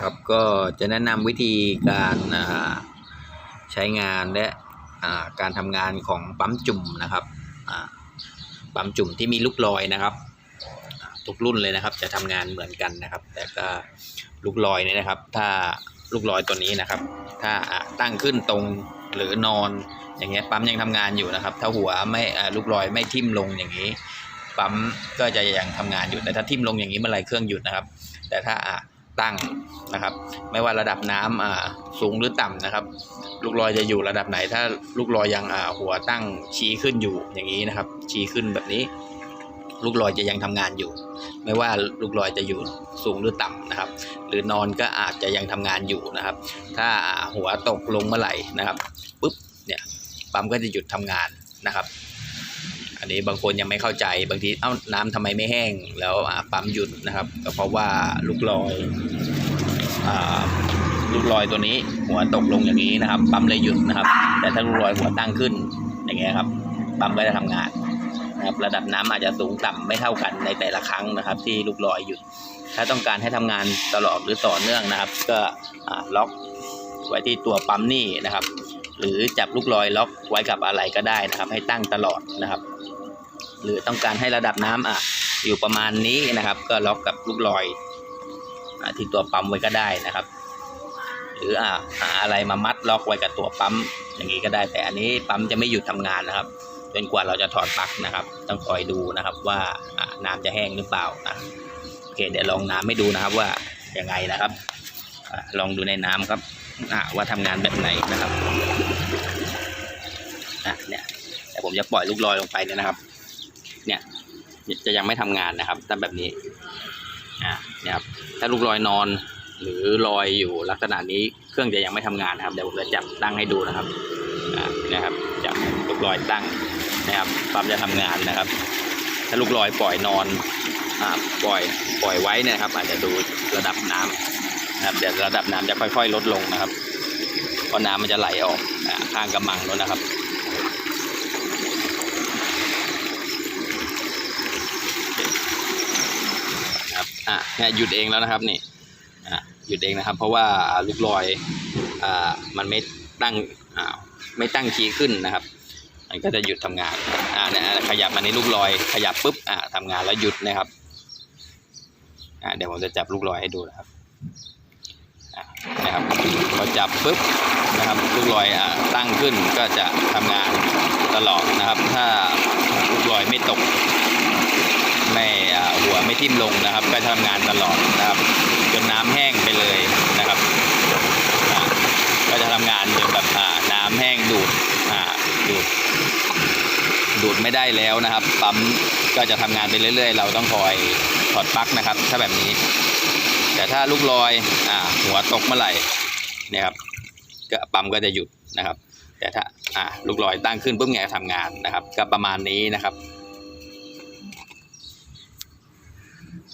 ครับก็จะแนะนำวิธีการใช้งานและการทำงานของปั๊มจุ่มนะครับปั๊มจุ่มที่มีลูกลอยนะครับ ทุกรุ่นเลยนะครับ จะทำงานเหมือนกันนะครับ แต่ก็ลูกลอยเนี่ยนะครับ ถ้าลูกลอยตัวนี้นะครับ ถ้าตั้งขึ้นตรงหรือนอนอย่างเงี้ยปั๊มยังทำงานอยู่นะครับ ถ้าหัวไม่ลูกลอยไม่ทิ่มลงอย่างนี้ปั๊มก็จะยังทำงานอยู่แต่ถ้าทิ่มลงอย่างนี้เมื่อไหรเครื่องหยุดนะครับ แต่ถ้า ตั้งนะครับ ไม่ว่าระดับน้ำอ่าสูงหรือต่ำนะครับ ลูกลอยจะอยู่ระดับไหน ถ้าลูกลอยยังอ่าหัวตั้งชี้ขึ้นอยู่อย่างนี้นะครับ ชี้ขึ้นแบบนี้ ลูกลอยจะยังทำงานอยู่ ไม่ว่าลูกลอยจะอยู่สูงหรือต่ำนะครับ หรือนอนก็อาจจะยังทำงานอยู่นะครับ ถ้าหัวตกลงเมื่อไหร่นะครับปุ๊บเนี่ยปั๊มก็จะหยุดทำงานนะครับ นนี้บางคนยังไม่เข้าใจบางทีเอ้าน้ำทำไมไม่แห้ง แล้วปั๊มหยุดนะครับ ก็เพราะว่าลูกลอยอลูกลอยตัวนี้หัวตกลงอย่างนี้นะครับ ปั๊มเลยหยุดนะครับ แต่ถ้าลูกลอยหัวตั้งขึ้นอย่างเงี้ยครับ ปั๊มก็จะทำงานนะครับ ระดับน้ำอาจจะสูงต่ำไม่เท่ากันในแต่ละครั้งนะครับ ที่ลูกลอยหยุด ถ้าต้องการให้ทำงานตลอดหรือต่อเนื่องนะครับ ก็ล็อกไว้ที่ตัวปั๊มนี่นะครับ หรือจับลูกลอยล็อกไว้กับอะไรก็ได้นะครับ ให้ตั้งตลอดนะครับ หรือต้องการให้ระดับน้ำอะอยู่ประมาณนี้นะครับ ก็ล็อกกับลูกลอยอที่ตัวปั๊มไว้ก็ได้นะครับ หรืออ่าหาอะไรมามัดล็อกไว้กับตัวปั๊มอย่างนี้ก็ได้ แต่อันนี้ปั๊มจะไม่หยุดทำงานนะครับจนกว่าเราจะถอดปลั๊กนะครับ ต้องคอยดูนะครับว่าน้ำจะแห้งหรือเปล่านะโอเคเดี๋ยวลองน้ำให้ดูนะครับว่ายังไงนะครับอลองดูในน้ำครับว่าทำงานแบบไหนนะครับอะเนี่ยแต่ผม จะปล่อยลูกลอยลงไปเนี่ยนะครับ เนี่ยจะยังไม่ทำงานนะครับถ้าแบบนี้อ่าเนี่ยครับถ้าลูกลอยนอน หรือลอยอยู่ลักษณะนี้เครื่องจะยังไม่ทำงานนะครับเดี๋ยวผมจะจับตั้งให้ดูนะครับอ่านะครับจับลูกลอยตั้งนะครับปั๊มจะทำงานนะครับ ถ้าลูกลอยปล่อยนอนอ่าปล่อยปล่อยไว้เนี่ยนะครับ อาจจะดูระดับน้ำนะครับเดี๋ยวระดับน้ำจะค่อย ๆ ลดลงนะครับเพราะน้ำมันจะไหลออกข้างกำมังนู้นนะครับ ครับ อะเนี่ยหยุดเองแล้วนะครับนี่อะหยุดเองนะครับ เพราะว่าลูกลอยอ่ามันไม่ตั้งอ่าไม่ตั้งชี้ขึ้นนะครับ มันก็จะหยุดทำงานอ่าเนี่ยขยับมาในลูกลอย ขยับปุ๊บอ่าทำงานแล้วหยุดนะครับอ่าเดี๋ยวผมจะจับลูกลอยให้ดูนะครับนะครับพอจับปุ๊บนะครับลูกลอยอ่าตั้งขึ้นก็จะทำงานตลอดนะครับ ถ้าลูกลอยไม่ตกไม่ ไม่ทิ่มลงนะครับ ก็ทำงานตลอดนะครับ จนน้ำแห้งไปเลยนะครับก็จะทำงานจนแบบน้ำแห้งดูดดูดดูดไม่ได้แล้วนะครับ ปั๊มก็จะทำงานไปเรื่อย ๆ เราต้องคอยถอดปลั๊กนะครับ ถ้าแบบนี้ แต่ถ้าลูกลอยอหัวตกเมื่อไหร่เนี่ยครับก็ปั๊มก็จะหยุดนะครับ แต่ถ้าอ่าลูกลอยตั้งขึ้นปุ๊บไงทำงานนะครับ ก็ประมาณนี้นะครับ